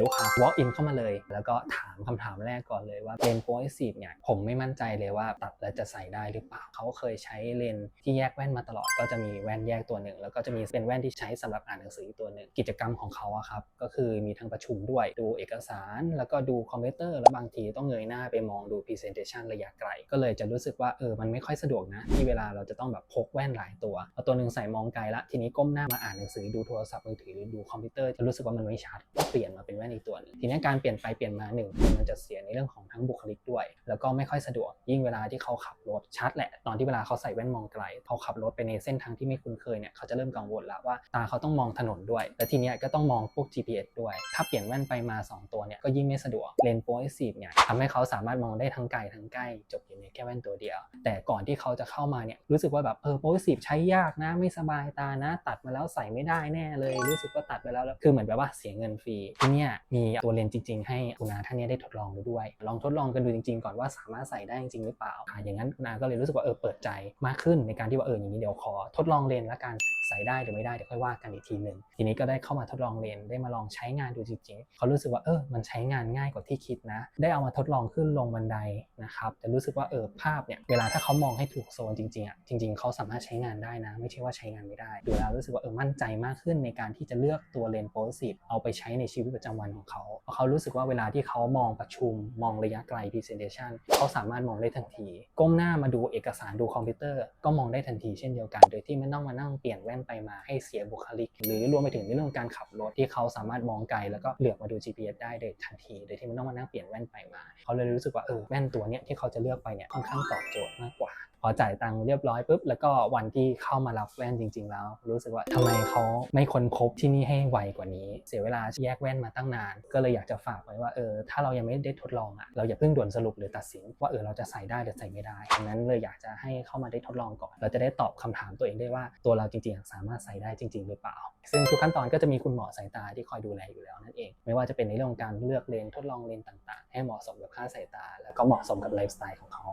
ลูกค้า walk in เข้ามาเลย แล้วก็ถามคำถามแรกก่อนเลยว่าเลนส์ progressive เนี่ยผมไม่มั่นใจเลยว่าตัดแล้วจะใส่ได้หรือเปล่าเขาเคยใช้เลนที่แยกแว่นมาตลอด ก็จะมีแว่นแยกตัวหนึ่ง แล้วก็จะมีเป็นแว่นที่ใช้สำหรับอ่านหนังสืออีกตัวหนึ่งกิจกรรมของเขาอะครับก็คือมีทั้งประชุมด้วยดูเอกสาร แล้วก็ดูคอมพิวเตอร์แล้วบางทีต้องเงยหน้าไปมองดู presentation ระยะไกล ก็เลยจะรู้สึกว่าเออมันไม่ค่อยสะดวกนะ ที่เวลาเราจะต้องแบบพกแว่นหลายตัวเอาตัวหนึ่งใส่มองไกลละทีนี้ก้มหน้ามาอ่านหนังสือดูโทรศัพท์มือถือหรือดูคอมพิวเตอร์จะรู้สึกว่ามันไม่ชัดก็เปลี่ยนมาเป็นแว่นอีกตัวหนึงทีนี้การเปลี่ยนไปเปลี่ยนมาหนึ่งมันจะเสียในเรื่องของ ทั้งบุคลิกด้วย แล้วก็ไม่ค่อยสะดวกยิ่งเวลาที่เขาขับรถชัดแหละตอนที่เวลาเขาใส่แว่นมองไกลเขาขับรถไปในเส้นทางที่ไม่คุ้นเคยเนี่ยเขาจะเริ่มกังวลแล้วว่าตาเขาต้องมองถนนด้วย และทีเนี้ยก็ต้องมองพวก GPS ด้วย ถ้าเปลี่ยนแว่นไปมา 2 ตัวเนี่ยก็ยิ่งไม่สะดวกเลนส์โปรเอซีฟเนี่ยทำให้เขาสามารถมองได้ทั้งไกลทั้งใกล้จบอยู่ในแค่แว่นตัวเดียว แต่ก่อนที่เขาจะเข้ามาเนี่ยรู้สึกว่าแบบเออโปรเอซีฟใช้ยากนะไม่สบายตานะ ตัดมาแล้วใส่ไม่ได้แน่เลย รู้สึกว่าตัดไปแล้วแล้วคือเหมือนแบบว่าเสียเงินฟรีที่เนี่ยมีตัวเลนส์จริง ๆ ให้คุณอาท่านนี้ได้ทดลองดูด้วยลองทดดลองกันดูจริง ๆ ก่อนว่าสามารถใส่ได้จริงหรือเปล่าอะอย่างนั้นคุณอาก็เลยรู้สึกว่าเออเปิดใจมากขึ้นในการที่ว่าเอออย่างนี้เดี๋ยวขอทดลองเลนส์ละกันใส่ได้หรือไม่ได้เดี๋ยวค่อยว่ากันอีกทีหนึ่งทีนี้ก็ได้เข้ามาทดลองเลนได้มาลองใช้งานดูจริง ๆเขารู้สึกว่าเออมันใช้งานง่ายกว่าที่คิดนะ ได้เอามาทดลองขึ้นลงบันไดนะครับแต่รู้สึกว่าเออภาพเนี่ยเวลาถ้าเขามองให้ถูกโซนจริงๆอะจริง ๆเขาสามารถใช้งานได้นะ ไม่ใช่ว่าใช้งานไม่ได้ ดูแล้วรู้สึกว่าเออมั่นใจมากขึ้นในการที่จะเลือกตัวเลนโพสซีฟเอาไปใช้ในชีวิตประจำวันของเขาเพราะเขารู้สึกว่าเวลาที่เขามองประชุมมองระยะไกล presentation เขาสามารถมองได้ทันที ก้มหน้ามาดูเอกสารดูคอมพิวเตอร์ ก็มองได้ทันทีเช่นเดียวกัน โดยที่ไม่ต้องมานั่งเปลี่ยนแว่นไปมาให้เสียบุคลิก หรือรวมไปถึงในเรื่องของการขับรถที่เขาสามารถมองไกลแล้วก็เหลือบมาดู GPS ได้โดยทันที โดยที่ไม่ต้องมานั่งเปลี่ยนแว่นไปมา เขาเลยรู้สึกว่าเออแว่นตัวเนี้ยที่เขาจะเลือกไปเนี่ยค่อนข้างตอบโจทย์มากกว่าพอจ่ายตังค์เรียบร้อยปุ๊บแล้วก็วันที่เข้ามารับแว่นจริง ๆ แล้ว รู้สึกว่าทำไมเขาไม่ค้นพบที่นี่ให้ไวกว่านี้ เสียเวลาแยกแว่นมาตั้งนาน ก็เลยอยากจะฝากไว้ว่าเออถ้าเรายังไม่ได้ทดลองอะเราอย่าเพิ่งด่วนสรุปหรือตัดสินว่าเออเราจะใส่ได้หรือใส่ไม่ได้ดังนั้นเลยอยากจะให้เข้ามาได้ทดลองก่อน เราจะได้ตอบคำถามตัวเองได้ว่าตัวเราจริงๆ สามารถใส่ได้จริง ๆ หรือเปล่า ซึ่งทุกขั้นตอนก็จะมีคุณหมอสายตาที่คอยดูแลอยู่แล้วนั่นเอง ไม่ว่าจะเป็นในเรื่องของการเลือกเลนทดลองเลนต่าง ๆ ให้เหมาะสมกับค่าสายตา แล้วก็เหมาะสมกับไลฟ์สไตล์ของเขา